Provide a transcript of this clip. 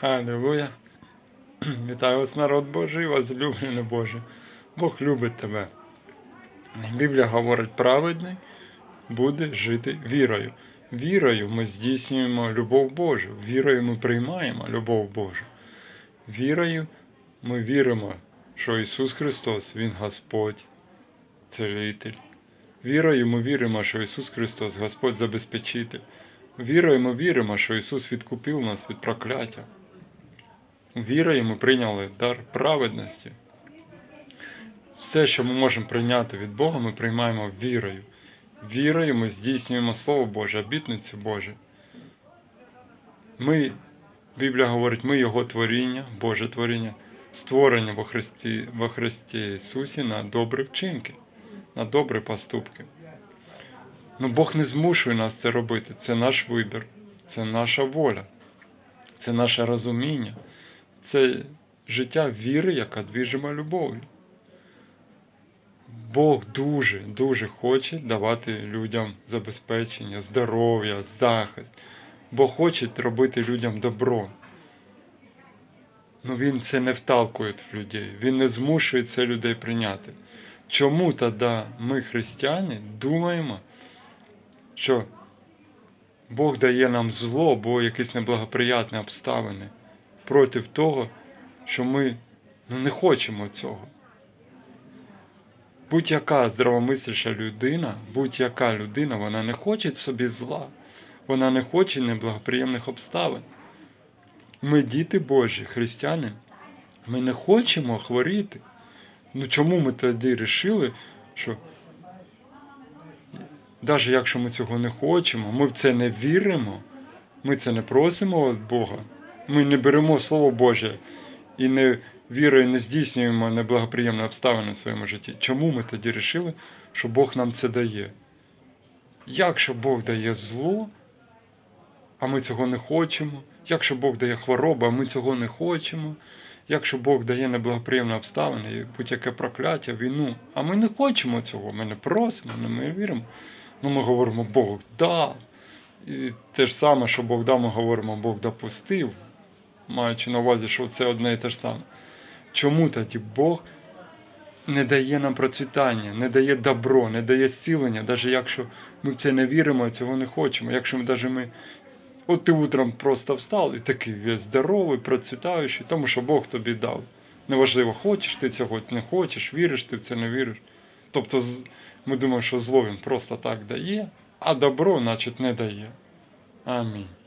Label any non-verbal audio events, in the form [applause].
Халилуя. [clears throat] Вітаю вас, народ Божий, возлюблений Боже. Бог любить тебе. Біблія говорить, праведний буде жити вірою. Вірою ми здійснюємо любов Божу. Вірою ми приймаємо любов Божу. Вірою ми віримо, що Ісус Христос, Він Господь, Целитель. Вірою ми віримо, що Ісус Христос, Господь забезпечитель. Вірою ми віримо, що Ісус відкупив нас від прокляття. Вірою ми прийняли дар праведності. Все, що ми можемо прийняти від Бога, ми приймаємо вірою. Вірою ми здійснюємо Слово Боже, обітниці Боже. Ми, Біблія говорить, ми Його творіння, Боже творіння, створені во Христі, во Христі Ісусі на добрі вчинки, на добрі поступки. Ну Бог не змушує нас це робити. Це наш вибір, це наша воля, це наше розуміння, це життя віри, яка двіжима любов'ю. Бог дуже, дуже хоче давати людям забезпечення, здоров'я, захист. Бог хоче робити людям добро. Ну Він це не вталкує в людей, Він не змушує це людей прийняти. Чому тоді ми, християни, думаємо, що Бог дає нам зло або якісь неблагоприятні обставини проти того, що ми ну, не хочемо цього. Будь-яка здравомисляща людина, будь-яка людина, вона не хоче собі зла, вона не хоче неблагоприємних обставин. Ми, діти Божі, християни, ми не хочемо хворіти. Ну чому ми тоді вирішили, що навіть якщо ми цього не хочемо, ми в це не віримо, ми це не просимо від Бога, ми не беремо Слово Боже і не вірою не здійснюємо неблагоприємні обставини в своєму житті. Чому ми тоді вирішили, що Бог нам це дає? Якщо Бог дає зло, а ми цього не хочемо, якщо Бог дає хворобу, а ми цього не хочемо, якщо Бог дає неблагоприємні обставини, і будь-яке прокляття, війну, а ми не хочемо цього, ми не просимо, не ми віримо. Ну ми говоримо, Бог дав. І те ж саме, що Бог дав, ми говоримо, Бог допустив, маючи на увазі, що це одне і те ж саме. Чому тоді Бог не дає нам процвітання, не дає добро, не дає зцілення, навіть якщо ми в це не віримо і цього не хочемо. Якщо ми навіть ми. От ти утром просто встав і такий весь здоровий, процвітаючий, тому що Бог тобі дав. Неважливо, хочеш ти цього, не хочеш, віриш ти в це не віриш. Тобто ми думаємо, що зло він просто так дає, а добро, значить, не дає. Амінь.